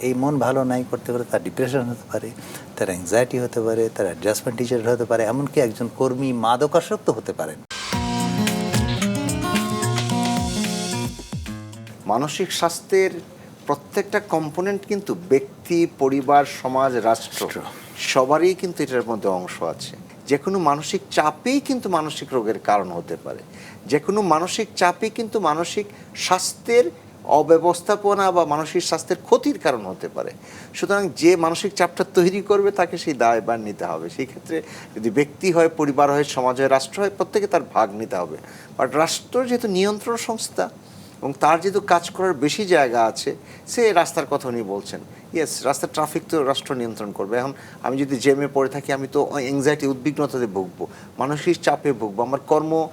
এই মন ভালো নাই করতে পারে তার ডিপ্রেশন হতে পারে তার অ্যাংজাইটি হতে পারে তার অ্যাডজাস্টমেন্ট টিচার হতে পারে এমনকি একজন কর্মী মাদকাসক্ত হতে পারেন। মানসিক স্বাস্থ্যের প্রত্যেকটা কম্পোনেন্ট কিন্তু ব্যক্তি পরিবার সমাজ রাষ্ট্র। সবারই কিন্তু এটার মধ্যে অংশ আছে। যে কোনো মানসিক চাপেই কিন্তু মানসিক রোগের কারণ হতে পারে। যে কোনো মানসিক চাপই কিন্তু মানসিক স্বাস্থ্যের অব্যবস্থাপনা বা মানসিক স্বাস্থ্যের ক্ষতির কারণ হতে পারে। সুতরাং যে মানসিক চাপটা তৈরি করবে, তাকে সেই দায় বান নিতে হবে। সেই ক্ষেত্রে যদি ব্যক্তি হয়, পরিবার হয়, সমাজ হয়, রাষ্ট্র হয়, প্রত্যেকে তার ভাগ নিতে হবে। বাট রাষ্ট্র যেহেতু নিয়ন্ত্রণ সংস্থা এবং তার যেহেতু কাজ করার বেশি জায়গা আছে, সে রাস্তার কথা উনি বলছেন। ইয়েস রাস্তার ট্রাফিক তো রাষ্ট্র নিয়ন্ত্রণ করবে। এখন আমি যদি জেমে পড়ে থাকি, আমি তো অ্যাংজাইটি উদ্বিগ্নতাতে ভুগবো। মানসিক চাপে ভুগবো। আমার কর্ম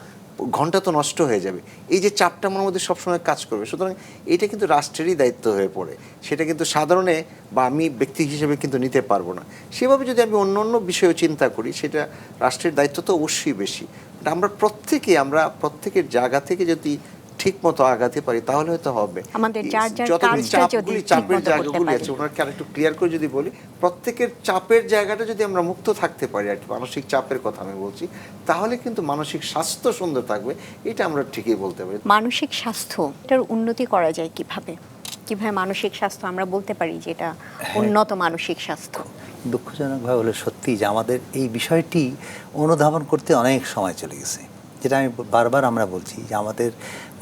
ঘণ্টা তো নষ্ট হয়ে যাবে। এই যে চাপটা আমার মধ্যে সবসময় কাজ করবে। সুতরাং এটা কিন্তু রাষ্ট্রেরই দায়িত্ব হয়ে পড়ে। সেটা কিন্তু সাধারণে বা আমি ব্যক্তি হিসেবে কিন্তু নিতে পারব না। সেভাবে যদি আমি অন্য অন্য বিষয়েও চিন্তা করি, সেটা রাষ্ট্রের দায়িত্ব তো অবশ্যই বেশি। আমরা প্রত্যেকে, আমরা প্রত্যেকের জায়গা থেকে যদি ঠিক মতো আগাতে পারি তাহলে হয়তো হবে। আমাদের যার যার যতগুলি কাজটা চাপগুলি চাপের জায়গাগুলি। আছে ওনাকে আরেকটু ক্লিয়ার করে যদি বলি প্রত্যেকের চাপের জায়গাটা যদি আমরা মুক্ত থাকতে পারি আর মানসিক চাপের কথা আমি বলছি তাহলে কিন্তু মানসিক স্বাস্থ্য সুন্দর থাকবে এটা আমরা ঠিকই বলতে পারি। মানসিক স্বাস্থ্য এটার উন্নতি করা যায় কীভাবে? কীভাবে মানসিক স্বাস্থ্য আমরা বলতে পারি যে এটা উন্নত মানসিক স্বাস্থ্য? দুঃখজনকভাবে হলো সত্যি যে আমাদের এই বিষয়টি অনুধাবন করতে অনেক সময় চলে গেছে। যেটা আমি বারবার আমরা বলছি যে আমাদের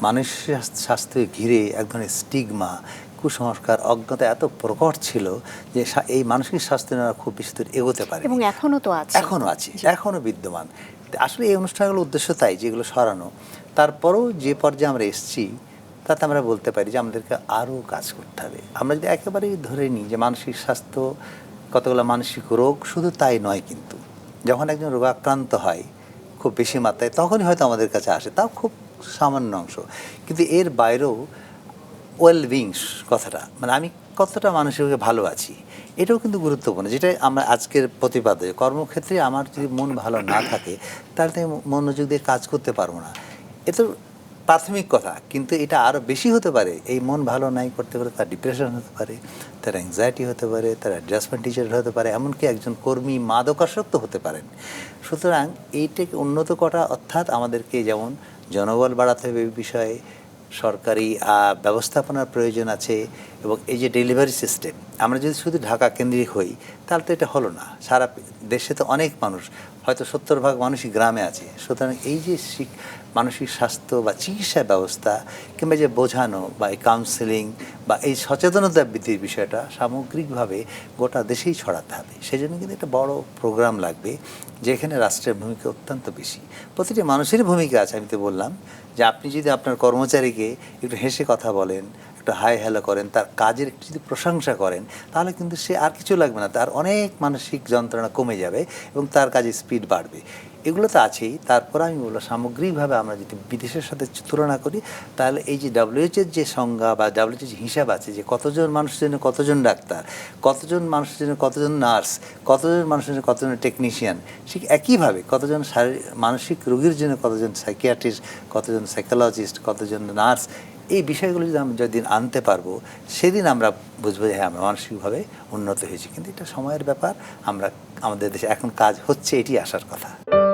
মানসিক স্বাস্থ্য- ঘিরে এক ধরনের স্টিগমা কুসংস্কার অজ্ঞতা এত প্রকট ছিল যে এই মানসিক স্বাস্থ্য নিয়ে খুব বেশি দূর এগোতে পারে এবং এখনও তো আছে। এখনও আছে এখনও বিদ্যমান। আসলে এই অনুষ্ঠানগুলোর উদ্দেশ্য তাই যেগুলো সরানো। তারপরেও যে পর্যায়ে আমরা এসেছি তাতে আমরা বলতে পারি যে আমাদেরকে আরও কাজ করতে হবে। আমরা যদি একেবারেই ধরে নিই যে মানসিক স্বাস্থ্য কতগুলো মানসিক রোগ শুধু তাই নয় কিন্তু। যখন একজন রোগাক্রান্ত হয় খুব বেশি মাত্রায় তখনই হয়তো আমাদের কাছে আসে, তাও খুব সামান্য অংশ। কিন্তু এর বাইরেও ওয়েল বিংস কথাটা মানে আমি কতটা মানুষেরকে ভালো আছি, এটাও কিন্তু গুরুত্বপূর্ণ। যেটা আমরা আজকের প্রতিপাদে, কর্মক্ষেত্রে আমার যদি মন ভালো না থাকে, তাহলে আমি মনোযোগ দিয়ে কাজ করতে পারব না। এ তো প্রাথমিক কথা, কিন্তু এটা আরও বেশি হতে পারে। এই মন ভালো নাই করতে পারে তার ডিপ্রেশন হতে পারে, তার অ্যাংজাইটি হতে পারে, তার অ্যাডজাস্টমেন্ট টিচার হতে পারে, এমনকি একজন কর্মী মাদকাসক্ত হতে পারেন। সুতরাং এইটাকে উন্নত করা, অর্থাৎ আমাদেরকে যেমন জনবল বাড়াতে হবে এই বিষয়ে, সরকারি ব্যবস্থাপনার প্রয়োজন আছে, এবং এই যে ডেলিভারি সিস্টেম আমরা যদি শুধু ঢাকা কেন্দ্রিক হই, তাহলে তো এটা হলো না। সারা দেশে তো অনেক মানুষ হয়তো সত্তর ভাগ মানুষই গ্রামে আছে। সুতরাং এই যে মানসিক স্বাস্থ্য বা চিকিৎসা ব্যবস্থা কিংবা যে বোঝানো বা এই কাউন্সেলিং বা এই সচেতনতা বৃদ্ধির বিষয়টা সামগ্রিকভাবে গোটা দেশেই ছড়াতে হবে। সেই জন্য কিন্তু একটা বড় প্রোগ্রাম লাগবে, যেখানে রাষ্ট্রের ভূমিকা অত্যন্ত বেশি। প্রতিটি মানুষেরই ভূমিকা আছে, আমি তো বললাম। যে আপনি যদি আপনার কর্মচারীকে একটু হেসে কথা বলেন একটু হাই হ্যালো করেন, তার কাজের একটু যদি প্রশংসা করেন, তাহলে কিন্তু সে আর কিছু লাগবে না। তার অনেক মানসিক যন্ত্রণা কমে যাবে এবং তার কাজে স্পিড বাড়বে। এগুলো তো আছেই। তারপর আমি বলব, সামগ্রিকভাবে আমরা যদি বিদেশের সাথে তুলনা করি, তাহলে এই যে ডাব্লিউএইচের যে সংজ্ঞা বা ডাব্লিউএইচ হিসাব আছে, যে কতজন মানুষের জন্য কতজন ডাক্তার, কতজন মানুষের জন্য কতজন নার্স, কতজন মানুষের জন্য কতজন টেকনিশিয়ান ঠিক একইভাবে কতজন শারীরিক, মানসিক রোগীর জন্য কতজন সাইকিয়াট্রিস্ট কতজন সাইকোলজিস্ট কতজন নার্স এই বিষয়গুলো যদি আমরা যেদিন আনতে পারব, সেদিন আমরা বুঝব যে হ্যাঁ আমরা মানসিকভাবে উন্নত হয়েছি। কিন্তু এটা সময়ের ব্যাপার। আমরা, আমাদের দেশে এখন কাজ হচ্ছে, এটি আসার কথা।